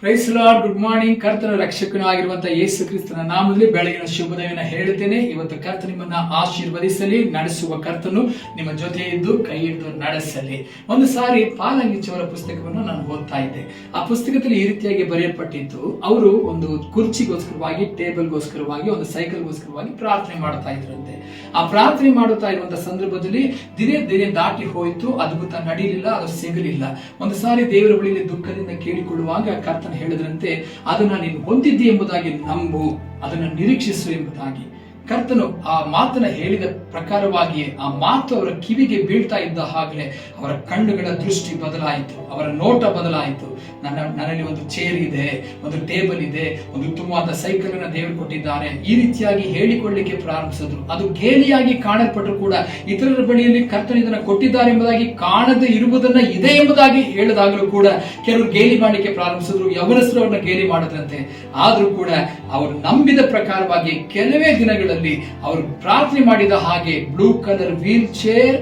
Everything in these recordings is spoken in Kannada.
ಪ್ರೈಸ್ ಲಾರ್ಡ್ ಗುಡ್ ಮಾರ್ನಿಂಗ್ ಕರ್ತನ ರಕ್ಷಕನೂ ಆಗಿರುವಂತಹ ಯೇಸು ಕ್ರಿಸ್ತನ ನಾಮದಲ್ಲಿ ಬೆಳಗಿನ ಶುಭದವಿನ ಹೇಳುತ್ತೇನೆ. ಇವತ್ತು ಕರ್ತ ನಿಮ್ಮನ್ನ ಆಶೀರ್ವದಿಸಲಿ, ನಡೆಸುವ ಕರ್ತನು ನಿಮ್ಮ ಜೊತೆ ಇದ್ದು ಕೈ ಹಿಡಿದು ನಡೆಸಲಿ. ಒಂದು ಸಾರಿ ಪಾಲಂಗಿಚವರ ಪುಸ್ತಕವನ್ನು ನಾನು ಓದ್ತಾ ಇದ್ದೆ. ಆ ಪುಸ್ತಕದಲ್ಲಿ ಈ ರೀತಿಯಾಗಿ ಬರೆಯಲ್ಪಟ್ಟಿತ್ತು, ಅವರು ಒಂದು ಕುರ್ಚಿಗೋಸ್ಕರವಾಗಿ, ಟೇಬಲ್ಗೋಸ್ಕರವಾಗಿ, ಒಂದು ಸೈಕಲ್ಗೋಸ್ಕರವಾಗಿ ಪ್ರಾರ್ಥನೆ ಮಾಡ್ತಾ ಇದ್ರಂತೆ. ಆ ಪ್ರಾರ್ಥನೆ ಮಾಡುತ್ತಾ ಇರುವಂತಹ ಸಂದರ್ಭದಲ್ಲಿ ದಿನೇ ದಿನೇ ದಾಟಿ ಹೋಯಿತು, ಅದ್ಭುತ ನಡೀಲಿಲ್ಲ ಅದು ಸಿಗಲಿಲ್ಲ. ಒಂದು ಸಾರಿ ದೇವರ ಬಳಿಯಲ್ಲಿ ದುಃಖದಿಂದ ಕೇಳಿಕೊಳ್ಳುವಾಗ ಕರ್ತನ ಹೇಳಿದ್ರಂತೆ ಅದನ್ನ ನೀನು ಹೊಂದಿದ್ದಿ ಎಂಬುದಾಗಿ ನಂಬು, ಅದನ್ನು ನಿರೀಕ್ಷಿಸು ಎಂಬುದಾಗಿ. ಕರ್ತನು ಆ ಮಾತನ್ನ ಹೇಳಿದ ಪ್ರಕಾರವಾಗಿಯೇ ಆ ಮಾತು ಅವರ ಕಿವಿಗೆ ಬೀಳ್ತಾ ಇದ್ದ ಹಾಗಲೇ ಅವರ ಕಣ್ಣುಗಳ ದೃಷ್ಟಿ ಬದಲಾಯಿತು. ಅವರ ನೋಟ ಬದಲಾಯಿತು. ನನ್ನ, ನನ್ನಲ್ಲಿ ಒಂದು ಚೇರ್ ಇದೆ, ಒಂದು ಟೇಬಲ್ ಇದೆ, ಒಂದು ಉತ್ತಮವಾದ ಸೈಕಲ್ ಅನ್ನ ದೇವರು ಕೊಟ್ಟಿದ್ದಾರೆ. ಈ ರೀತಿಯಾಗಿ ಹೇಳಿಕೊಳ್ಳಿಕ್ಕೆ ಪ್ರಾರಂಭಿಸಿದ್ರು. ಅದು ಗೇಲಿಯಾಗಿ ಕಾಣಲ್ಪಟ್ಟರು ಕೂಡ ಇತರರ ಬಳಿಯಲ್ಲಿ ಕರ್ತನು ಇದನ್ನ ಕೊಟ್ಟಿದ್ದಾರೆ ಎಂಬುದಾಗಿ ಕಾಣದೇ ಇರುವುದನ್ನ ಇದೆ ಎಂಬುದಾಗಿ ಹೇಳಿದಾಗಲೂ ಕೂಡ ಕೆಲವರು ಗೇಲಿ ಮಾಡಲಿಕ್ಕೆ ಪ್ರಾರಂಭಿಸಿದ್ರು. ಯವನಸ್ರು ಅವ್ರನ್ನ ಗೇಲಿ ಮಾಡದಂತೆ ಆದ್ರೂ ಕೂಡ ಅವರು ನಂಬಿದ ಪ್ರಕಾರವಾಗಿ ಕೆಲವೇ ದಿನಗಳಲ್ಲಿ ಅವರು ಪ್ರಾರ್ಥನೆ ಮಾಡಿದ ಹಾಗೆ ಬ್ಲೂ ಕಲರ್ ವೀಲ್ ಚೇರ್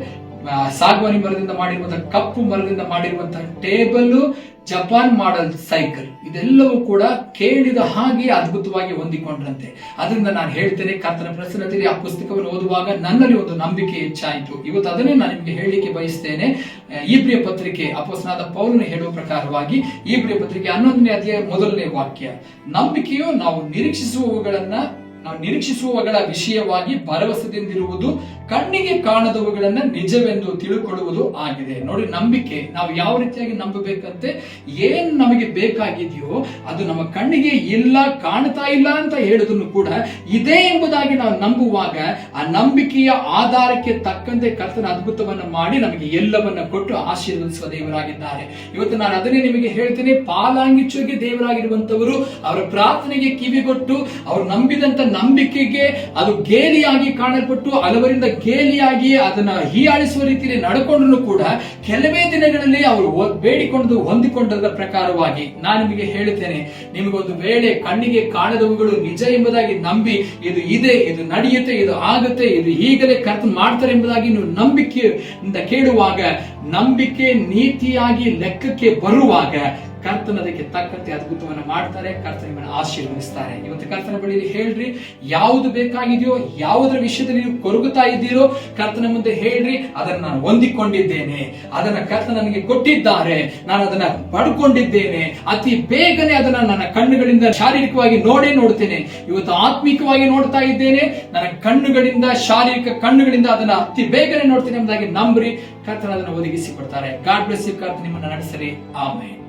ಸಾಗುವಾನಿ ಮರದಿಂದ ಮಾಡಿರುವಂತಹ ಕಪ್ಪು ಮರದಿಂದ ಮಾಡಿರುವಂತಹ ಟೇಬಲ್, ಜಪಾನ್ ಮಾಡಲ್ ಸೈಕಲ್ ಇದೆಲ್ಲವೂ ಕೂಡ ಕೇಳಿದ ಹಾಗೆ ಅದ್ಭುತವಾಗಿ ಹೊಂದಿಕೊಂಡ್ರಂತೆ. ಅದರಿಂದ ನಾನು ಹೇಳ್ತೇನೆ, ಕರ್ತನ ಪ್ರಸನ್ನತೆಯಲ್ಲಿ ಆ ಪುಸ್ತಕವನ್ನು ಓದುವಾಗ ನನ್ನಲ್ಲಿ ಒಂದು ನಂಬಿಕೆ ಹೆಚ್ಚಾಯಿತು. ಇವತ್ತು ಅದನ್ನೇ ನಾನು ನಿಮಗೆ ಹೇಳಲಿಕ್ಕೆ ಬಯಸ್ತೇನೆ. ಈ ಪ್ರಿಯ ಪತ್ರಿಕೆ ಅಪಸ್ನಾದ ಪೌಲನು ಹೇಳುವ ಪ್ರಕಾರವಾಗಿ ಈ ಪ್ರಿಯ ಪತ್ರಿಕೆ ಹನ್ನೊಂದನೇ ಅಧ್ಯಾಯ ಮೊದಲನೇ ವಾಕ್ಯ, ನಂಬಿಕೆಯು ನಾವು ನಿರೀಕ್ಷಿಸುವವುಗಳನ್ನ ನಾವು ನಿರೀಕ್ಷಿಸುವವುಗಳ ವಿಷಯವಾಗಿ ಭರವಸೆದಿಂದಿರುವುದು, ಕಣ್ಣಿಗೆ ಕಾಣದವುಗಳನ್ನ ನಿಜವೆಂದು ತಿಳುಕೊಳ್ಳುವುದು ಆಗಿದೆ. ನೋಡಿ, ನಂಬಿಕೆ, ನಾವು ಯಾವ ರೀತಿಯಾಗಿ ನಂಬಬೇಕಂತೆ, ಏನ್ ನಮಗೆ ಬೇಕಾಗಿದೆಯೋ ಅದು ನಮ್ಮ ಕಣ್ಣಿಗೆ ಇಲ್ಲ, ಕಾಣ್ತಾ ಇಲ್ಲ ಅಂತ ಹೇಳುದನ್ನು ಕೂಡ ಇದೆ ಎಂಬುದಾಗಿ ನಾವು ನಂಬುವಾಗ ಆ ನಂಬಿಕೆಯ ಆಧಾರಕ್ಕೆ ತಕ್ಕಂತೆ ಕರ್ತನ ಅದ್ಭುತವನ್ನು ಮಾಡಿ ನಮಗೆ ಎಲ್ಲವನ್ನ ಕೊಟ್ಟು ಆಶೀರ್ವದಿಸುವ ದೇವರಾಗಿದ್ದಾರೆ. ಇವತ್ತು ನಾನು ಅದನ್ನೇ ನಿಮಗೆ ಹೇಳ್ತೇನೆ. ಪಾಲಾಂಗಿಚ್ಚುಗೆ ದೇವರಾಗಿರುವಂತವರು ಅವರ ಪ್ರಾರ್ಥನೆಗೆ ಕಿವಿಗೊಟ್ಟು, ಅವರು ನಂಬಿದಂತ ನಂಬಿಕೆಗೆ ಅದು ಗೇಲಿಯಾಗಿ ಕಾಣಲ್ಪಟ್ಟು ಹಲವರಿಂದ ಗೇಲಿಯಾಗಿ ಅದನ್ನ ಹೀಯಾಳಿಸುವ ರೀತಿಯಲ್ಲಿ ನಡ್ಕೊಂಡ್ರು ಕೂಡ ಕೆಲವೇ ದಿನಗಳಲ್ಲಿ ಅವರು ಬೇಡಿಕೊಂಡು ಹೊಂದಿಕೊಂಡದ ಪ್ರಕಾರವಾಗಿ ನಾನು ನಿಮಗೆ ಹೇಳುತ್ತೇನೆ, ನಿಮಗೊಂದು ವೇಳೆ ಕಣ್ಣಿಗೆ ಕಾಣದವುಗಳು ನಿಜ ಎಂಬುದಾಗಿ ನಂಬಿ ಇದು ಇದೆ, ಇದು ನಡೆಯುತ್ತೆ, ಇದು ಆಗುತ್ತೆ, ಇದು ಈಗಲೇ ಕರ್ತನ್ ಮಾಡ್ತಾರೆ ಎಂಬುದಾಗಿ ನೀವು ನಂಬಿಕೆಯಿಂದ ಕೇಳುವಾಗ ನಂಬಿಕೆ ನೀತಿಯಾಗಿ ಲೆಕ್ಕಕ್ಕೆ ಬರುವಾಗ ಕರ್ತನ ಅದಕ್ಕೆ ತಕ್ಕಂತೆ ಅದ್ಭುತವನ್ನು ಮಾಡ್ತಾರೆ, ಕರ್ತನ ಆಶೀರ್ವದಿಸ್ತಾರೆ. ಇವತ್ತು ಕರ್ತನ ಬಳಿ ಹೇಳ್ರಿ, ಯಾವುದು ಬೇಕಾಗಿದೆಯೋ, ಯಾವುದರ ವಿಷಯದಲ್ಲಿ ನೀವು ಕೊರಗುತ್ತಾ ಇದ್ದೀರೋ, ಕರ್ತನ ಮುಂದೆ ಹೇಳ್ರಿ, ಅದನ್ನ ನಾನು ಹೊಂದಿಕೊಂಡಿದ್ದೇನೆ. ಅದನ್ನ ಕರ್ತ ನನಗೆ ಕೊಟ್ಟಿದ್ದಾರೆ, ನಾನು ಅದನ್ನ ಪಡ್ಕೊಂಡಿದ್ದೇನೆ. ಅತಿ ಬೇಗನೆ ಅದನ್ನ ನನ್ನ ಕಣ್ಣುಗಳಿಂದ ಶಾರೀರಿಕವಾಗಿ ನೋಡೇ ನೋಡ್ತೇನೆ. ಇವತ್ತು ಆತ್ಮಿಕವಾಗಿ ನೋಡ್ತಾ ಇದ್ದೇನೆ, ನನ್ನ ಕಣ್ಣುಗಳಿಂದ, ಶಾರೀರಿಕ ಕಣ್ಣುಗಳಿಂದ ಅದನ್ನ ಅತಿ ಬೇಗನೆ ನೋಡ್ತೇನೆ ಎಂಬುದಾಗಿ ನಂಬ್ರಿ, ಕರ್ತನ ಅದನ್ನು ಒದಗಿಸಿ ಕೊಡ್ತಾರೆ. ಗಾಡ್ ಬ್ಲೆಸ್ ಯು ಕರ್ತ ನಿಮ್ಮನ್ನು ನಡೆಸಲಿ. ಆಮೇಲೆ